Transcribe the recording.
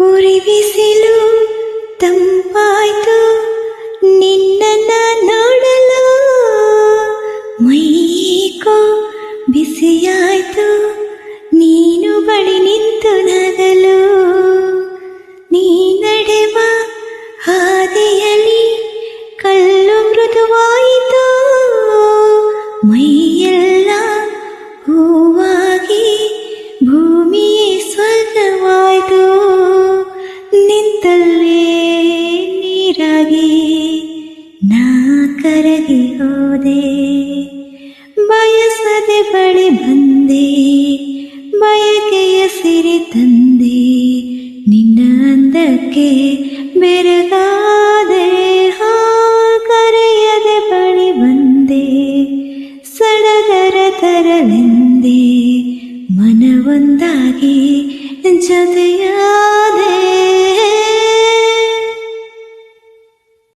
ಉರಿ ಬಿಸಿಲು ತಂಪಾಯ್ತು ನಿನ್ನನ್ನ ನೋಡಲು ಮೈಕೋ ಬಿಸಿಯಾಯ್ತು ನಿನಗಾಗಿ ನಾ ಕರಗಿ ಹೋದೆ. ಬಯಸದೆ ಬಳಿ ಬಂದೆ, ಬಯಕೆಯ ಸಿರಿ ತಂದೆ. ನಿನ್ನ ಅಂದಕ್ಕೆ ಬೆರಗಾದೆ, ಹಾ ಕರೆಯದೆ ಬಳಿ ಬಂದೆ. ಸಡಗರ ತರಲೆಂದೆ, ಮನವೊಂದಾಗಿ